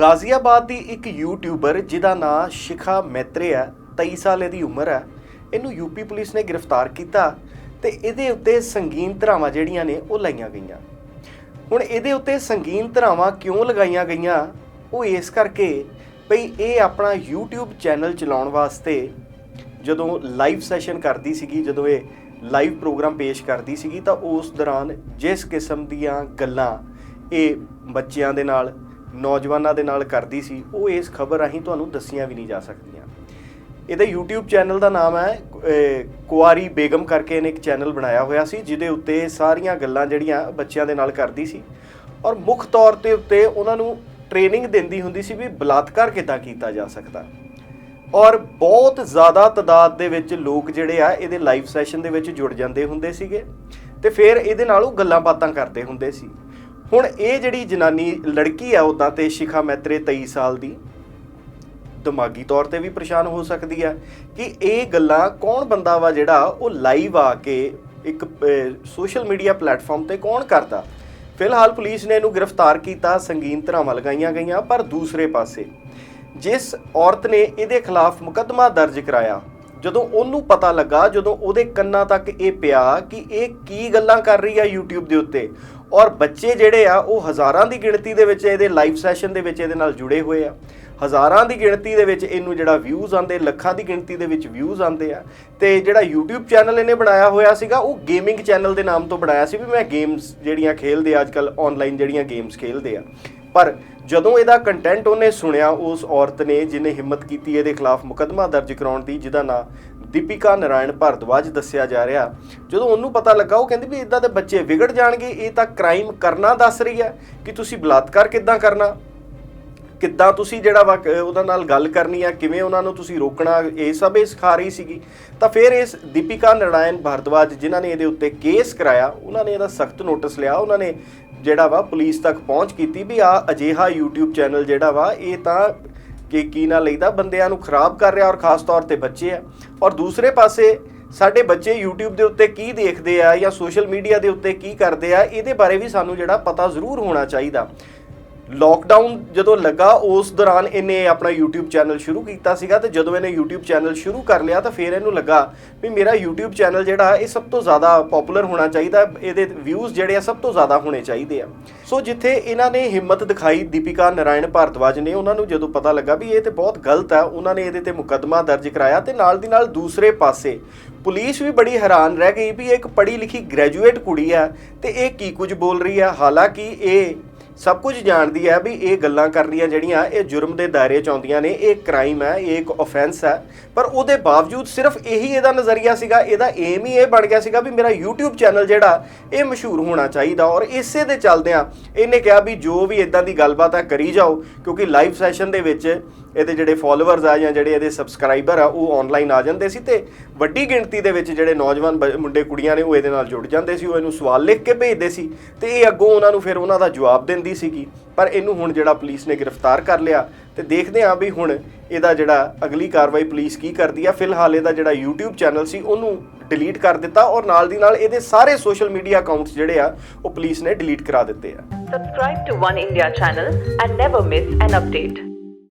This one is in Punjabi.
ਗਾਜ਼ੀਆਬਾਦ ਦੀ ਇੱਕ ਯੂਟਿਊਬਰ ਜਿਹਦਾ ਨਾਂ ਸ਼ਿਖਾ ਮੈਤਰੇ ਹੈ 23 ਸਾਲ ਦੀ ਉਮਰ ਹੈ। ਇਹਨੂੰ ਯੂਪੀ ਪੁਲਿਸ ਨੇ ਗ੍ਰਿਫਤਾਰ ਕੀਤਾ ਤੇ ਇਹਦੇ ਉੱਤੇ ਸੰਗੀਨ ਧਰਾਵਾਂ ਜਿਹੜੀਆਂ ਨੇ ਉਹ ਲਾਈਆਂ ਗਈਆਂ। ਹੁਣ ਇਹਦੇ ਉੱਤੇ ਸੰਗੀਨ ਧਰਾਵਾਂ ਕਿਉਂ ਲਗਾਈਆਂ ਗਈਆਂ? ਉਹ ਇਸ ਕਰਕੇ ਭਈ ਇਹ ਆਪਣਾ YouTube ਚੈਨਲ ਚਲਾਉਣ ਵਾਸਤੇ ਜਦੋਂ ਲਾਈਵ ਸੈਸ਼ਨ ਕਰਦੀ ਸੀਗੀ, ਜਦੋਂ ਇਹ ਲਾਈਵ ਪ੍ਰੋਗਰਾਮ ਪੇਸ਼ ਕਰਦੀ ਸੀਗੀ, ਤਾਂ ਉਸ ਦੌਰਾਨ ਜਿਸ ਕਿਸਮ ਦੀਆਂ ਗੱਲਾਂ ਇਹ ਬੱਚਿਆਂ ਦੇ ਨਾਲ ਨੌਜਵਾਨਾਂ ਦੇ ਨਾਲ ਕਰਦੀ ਸੀ, ਉਹ ਇਸ ਖਬਰ ਰਾਹੀਂ ਤੁਹਾਨੂੰ ਦੱਸੀਆਂ ਵੀ ਨਹੀਂ ਜਾ ਸਕਦੀਆਂ। ਇਹਦਾ YouTube ਚੈਨਲ ਦਾ ਨਾਮ ਹੈ ਕੁਆਰੀ ਬੇਗਮ ਕਰਕੇ ਇਹਨੇ ਇੱਕ ਚੈਨਲ ਬਣਾਇਆ ਹੋਇਆ ਸੀ, ਜਿਹਦੇ ਉੱਤੇ ਸਾਰੀਆਂ ਗੱਲਾਂ ਜਿਹੜੀਆਂ ਬੱਚਿਆਂ ਦੇ ਨਾਲ ਕਰਦੀ ਸੀ। ਔਰ ਮੁੱਖ ਤੌਰ ਤੇ ਉੱਤੇ ਉਹਨਾਂ ਨੂੰ ਟ੍ਰੇਨਿੰਗ ਦਿੰਦੀ ਹੁੰਦੀ ਸੀ ਵੀ ਬਲਾਤਕਾਰ ਕਿੱਦਾਂ ਕੀਤਾ ਜਾ ਸਕਦਾ। ਔਰ ਬਹੁਤ ਜ਼ਿਆਦਾ ਤਦਾਦ ਦੇ ਵਿੱਚ ਲੋਕ ਜਿਹੜੇ ਆ, ਇਹਦੇ ਲਾਈਵ ਸੈਸ਼ਨ ਦੇ ਵਿੱਚ ਜੁੜ ਜਾਂਦੇ ਹੁੰਦੇ ਸੀਗੇ, ਤੇ ਫਿਰ ਇਹਦੇ ਨਾਲ ਉਹ ਗੱਲਾਂ ਬਾਤਾਂ ਕਰਦੇ ਹੁੰਦੇ ਸੀ। ਹੁਣ ਇਹ ਜਿਹੜੀ ਜਨਾਨੀ ਲੜਕੀ ਆ ਉਦਾਂ ਤੇ ਸ਼ਿਖਾ ਮੈਤਰੇ 23 ਸਾਲ ਦੀ, ਦਿਮਾਗੀ ਤੌਰ ਤੇ ਵੀ ਪਰੇਸ਼ਾਨ ਹੋ ਸਕਦੀ ਹੈ ਕਿ ਇਹ ਗੱਲਾਂ ਕੌਣ ਬੰਦਾ ਵਾ ਜਿਹੜਾ ਉਹ ਲਾਈਵ ਆ ਕੇ ਇੱਕ ਸੋਸ਼ਲ ਮੀਡੀਆ ਪਲੇਟਫਾਰਮ ਤੇ ਕੌਣ ਕਰਦਾ? ਫਿਲਹਾਲ ਪੁਲਿਸ ਨੇ ਇਹਨੂੰ ਗ੍ਰਿਫਤਾਰ ਕੀਤਾ, ਸੰਗੀਨ ਧਰਾਵਾਂ ਲਗਾਈਆਂ ਗਈਆਂ, ਪਰ ਦੂਸਰੇ ਪਾਸੇ ਜਿਸ ਔਰਤ ਨੇ ਇਹਦੇ ਖਿਲਾਫ ਮੁਕੱਦਮਾ ਦਰਜ ਕਰਾਇਆ, ਜਦੋਂ ਉਹਨੂੰ ਪਤਾ ਲੱਗਾ, ਜਦੋਂ ਉਹਦੇ ਕੰਨਾਂ ਤੱਕ ਇਹ ਪਿਆ ਕਿ ਇਹ ਕੀ ਗੱਲਾਂ ਕਰ ਰਹੀ ਆ YouTube ਦੇ ਉੱਤੇ ਔਰ ਬੱਚੇ ਜਿਹੜੇ ਆ, ਉਹ ਹਜ਼ਾਰਾਂ ਦੀ ਗਿਣਤੀ ਦੇ ਵਿੱਚ ਇਹਦੇ ਲਾਈਵ ਸੈਸ਼ਨ ਦੇ ਵਿੱਚ ਇਹਦੇ ਨਾਲ ਜੁੜੇ ਹੋਏ ਆ। ਹਜ਼ਾਰਾਂ ਦੀ ਗਿਣਤੀ ਦੇ ਵਿੱਚ ਇਹਨੂੰ ਜਿਹੜਾ ਵਿਊਜ਼ ਆਉਂਦੇ, ਲੱਖਾਂ ਦੀ ਗਿਣਤੀ ਦੇ ਵਿੱਚ ਵਿਊਜ਼ ਆਉਂਦੇ ਆ। ਤੇ ਜਿਹੜਾ YouTube ਚੈਨਲ ਇਹਨੇ ਬਣਾਇਆ ਹੋਇਆ ਸੀਗਾ, ਉਹ ਗੇਮਿੰਗ ਚੈਨਲ ਦੇ ਨਾਮ ਤੋਂ ਬਣਾਇਆ ਸੀ ਵੀ ਮੈਂ ਗੇਮਸ ਜਿਹੜੀਆਂ ਖੇਲਦੇ ਅੱਜ ਅੱਜਕੱਲ ਆਨਲਾਈਨ ਜਿਹੜੀਆਂ ਗੇਮਸ ਖੇਲਦੇ ਆ। ਪਰ ਜਦੋਂ ਇਹਦਾ ਕੰਟੈਂਟ ਉਹਨੇ ਸੁਣਿਆ, ਉਸ ਔਰਤ ਨੇ ਜਿਹਨੇ ਹਿੰਮਤ ਕੀਤੀ ਇਹਦੇ ਖਿਲਾਫ ਮੁਕੱਦਮਾ ਦਰਜ ਕਰਾਉਣ ਦੀ, ਜਿਹਦਾ ਨਾਂ ਦੀਪਿਕਾ ਨਾਰਾਇਣ ਭਾਰਦਵਾਜ ਦੱਸਿਆ ਜਾ ਰਿਹਾ। ਜਦੋਂ ਉਹਨੂੰ ਪਤਾ ਲੱਗਾ, ਉਹ ਕਹਿੰਦੀ ਵੀ ਇਦਾਂ ਦੇ ਬੱਚੇ ਵਿਗੜ ਜਾਣਗੇ, ਇਹ ਤਾਂ ਕ੍ਰਾਈਮ ਕਰਨਾ ਦੱਸ ਰਹੀ ਹੈ ਕਿ ਤੁਸੀਂ ਬਲਾਤਕਾਰ ਕਿੱਦਾਂ ਕਰਨਾ। ਕਿੱਦਾਂ ਤੁਸੀਂ ਜਿਹੜਾ ਵਾ ਉਹਨਾਂ ਨਾਲ ਗੱਲ ਕਰਨੀ ਆ, ਕਿਵੇਂ ਉਹਨਾਂ ਨੂੰ ਤੁਸੀਂ ਰੋਕਣਾ, ਇਹ ਸਭ ਇਹ ਸਿਖਾ ਰਹੀ ਸੀਗੀ। ਤਾਂ ਫਿਰ ਇਸ ਦੀਪਿਕਾ ਨਾਰਾਇਣ ਭਾਰਦਵਾਜ, ਜਿਨ੍ਹਾਂ ਨੇ ਇਹਦੇ ਉੱਤੇ ਕੇਸ ਕਰਾਇਆ, ਉਹਨਾਂ ਨੇ ਇਹਦਾ ਸਖਤ ਨੋਟਿਸ ਲਿਆ, ਉਹਨਾਂ ਨੇ ਜਿਹੜਾ ਵਾ ਪੁਲਿਸ ਤੱਕ ਪਹੁੰਚ ਕੀਤੀ ਵੀ ਆ ਅਜਿਹਾ YouTube ਚੈਨਲ ਜਿਹੜਾ ਵਾ, ਇਹ ਤਾਂ ਕਿ ਕੀ ਨਾ ਲਈਦਾ? ਬੰਦਿਆਂ ਨੂੰ ਖਰਾਬ ਕਰ ਰਿਹਾ ਔਰ ਖਾਸ ਤੌਰ ਤੇ ਬੱਚੇ ਆ। ਔਰ ਦੂਸਰੇ ਪਾਸੇ ਸਾਡੇ ਬੱਚੇ YouTube ਦੇ ਉੱਤੇ ਕੀ ਦੇਖਦੇ ਆ ਜਾਂ ਸੋਸ਼ਲ ਮੀਡੀਆ ਦੇ ਉੱਤੇ ਕੀ ਕਰਦੇ ਆ, ਇਹਦੇ ਬਾਰੇ ਵੀ ਸਾਨੂੰ ਜਿਹੜਾ ਪਤਾ ਜ਼ਰੂਰ ਹੋਣਾ ਚਾਹੀਦਾ। ਲੋਕਡਾਊਨ ਜਦੋਂ ਲੱਗਾ, ਉਸ ਦੌਰਾਨ ਇਹਨੇ ਆਪਣਾ YouTube ਚੈਨਲ ਸ਼ੁਰੂ ਕੀਤਾ ਸੀਗਾ ਤੇ ਜਦੋਂ ਇਹਨੇ YouTube ਚੈਨਲ ਸ਼ੁਰੂ ਕਰ ਲਿਆ ਤਾਂ ਫਿਰ ਇਹਨੂੰ ਲੱਗਾ ਵੀ ਮੇਰਾ YouTube ਚੈਨਲ ਜਿਹੜਾ, ਇਹ ਸਭ ਤੋਂ ਜ਼ਿਆਦਾ ਪਪੂਲਰ ਹੋਣਾ ਚਾਹੀਦਾ, ਇਹਦੇ ਵਿਊਜ਼ ਜਿਹੜੇ ਆ ਸਭ ਤੋਂ ਜ਼ਿਆਦਾ ਹੋਣੇ ਚਾਹੀਦੇ ਆ। ਸੋ ਜਿੱਥੇ ਇਹਨਾਂ ਨੇ ਹਿੰਮਤ ਦਿਖਾਈ, ਦੀਪਿਕਾ ਨਾਰਾਇਣ ਭਾਰਤਵਾਜ ਨੇ ਉਹਨਾਂ ਨੂੰ ਜਦੋਂ ਪਤਾ ਲੱਗਾ ਵੀ ਇਹ ਤੇ ਬਹੁਤ ਗਲਤ ਆ, ਉਹਨਾਂ ਨੇ ਇਹਦੇ ਤੇ ਮੁਕੱਦਮਾ ਦਰਜ ਕਰਾਇਆ ਤੇ ਨਾਲ ਦੀ ਨਾਲ ਦੂਸਰੇ ਪਾਸੇ ਪੁਲਿਸ ਵੀ ਬੜੀ ਹੈਰਾਨ ਰਹਿ ਗਈ ਵੀ ਇਹ ਇੱਕ ਪੜ੍ਹੀ ਲਿਖੀ ਗ੍ਰੈਜੂਏਟ ਕੁੜੀ ਆ ਤੇ ਇਹ ਕੀ ਕੁਝ ਬੋਲ ਰਹੀ ਆ? ਹਾਲਾਂਕਿ ਇਹ ਸਭ ਕੁਝ ਜਾਣਦੀ ਹੈ ਵੀ ਇਹ ਗੱਲਾਂ ਕਰਨੀਆਂ ਜਿਹੜੀਆਂ ਇਹ ਜੁਰਮ ਦੇ ਦਾਇਰੇ ਚ ਆਉਂਦੀਆਂ ਨੇ, ਇਹ ਕ੍ਰਾਈਮ ਹੈ, ਇਹ ਇੱਕ ਆਫੈਂਸ ਹੈ। ਪਰ ਉਹਦੇ ਬਾਵਜੂਦ ਸਿਰਫ ਇਹੀ ਇਹਦਾ ਨਜ਼ਰੀਆ ਸੀਗਾ, ਇਹਦਾ ਏਮ ਹੀ ਇਹ ਬਣ ਗਿਆ ਸੀਗਾ ਵੀ ਮੇਰਾ YouTube ਚੈਨਲ ਜਿਹੜਾ, ਇਹ ਮਸ਼ਹੂਰ ਹੋਣਾ ਚਾਹੀਦਾ। ਔਰ ਇਸੇ ਦੇ ਚੱਲਦਿਆਂ ਇਹਨੇ ਕਿਹਾ ਵੀ ਜੋ ਵੀ ਇਦਾਂ ਦੀ ਗੱਲਬਾਤ ਹੈ, ਕਰੀ ਜਾਓ, ਕਿਉਂਕਿ ਲਾਈਵ ਸੈਸ਼ਨ ਦੇ ਵਿੱਚ ਇਹਦੇ ਜਿਹੜੇ ਫਾਲੋਅਰਸ ਆ ਜਾਂ ਜਿਹੜੇ ਇਹਦੇ ਸਬਸਕ੍ਰਾਈਬਰ ਆ, ਉਹ ਆਨਲਾਈਨ ਆ ਜਾਂਦੇ ਸੀ ਤੇ ਵੱਡੀ ਗਿਣਤੀ ਦੇ ਵਿੱਚ ਜਿਹੜੇ ਨੌਜਵਾਨ ਬ- ਮੁੰਡੇ ਕੁੜੀਆਂ ਨੇ, ਉਹ ਇਹਦੇ ਨਾਲ ਜੁੜ ਜਾਂਦੇ ਸੀ, ਉਹ ਇਹਨੂੰ ਸਵਾਲ ਲਿਖ ਕੇ ਭੇਜਦੇ ਸੀ ਤੇ ਇਹ ਅੱਗੋਂ ਉਹਨਾਂ ਨੂੰ ਫਿਰ ਉਹਨਾਂ ਦਾ ਜਵਾਬ ਦਿੰਦੀ ਸੀਗੀ। ਪਰ ਇਹਨੂੰ ਹੁਣ ਜਿਹੜਾ ਪੁਲਿਸ ਨੇ ਗ੍ਰਿਫਤਾਰ ਕਰ ਲਿਆ ਤੇ ਦੇਖਦੇ ਆਂ ਵੀ ਹੁਣ ਇਹਦਾ ਜਿਹੜਾ ਅਗਲੀ ਕਾਰਵਾਈ ਪੁਲਿਸ ਕੀ ਕਰਦੀ ਆ। ਫਿਲਹਾਲ ਇਹਦਾ ਜਿਹੜਾ YouTube ਚੈਨਲ ਸੀ, ਉਹਨੂੰ ਡਿਲੀਟ ਕਰ ਦਿੱਤਾ ਔਰ ਨਾਲ ਦੀ ਨਾਲ ਇਹਦੇ ਸਾਰੇ ਸੋਸ਼ਲ ਮੀਡੀਆ ਅਕਾਊਂਟਸ ਜਿਹੜੇ ਆ, ਉਹ ਪੁਲਿਸ ਨੇ ਡਿਲੀਟ ਕਰਾ ਦਿੱਤੇ ਆ। Subscribe to One India channel and never miss an update.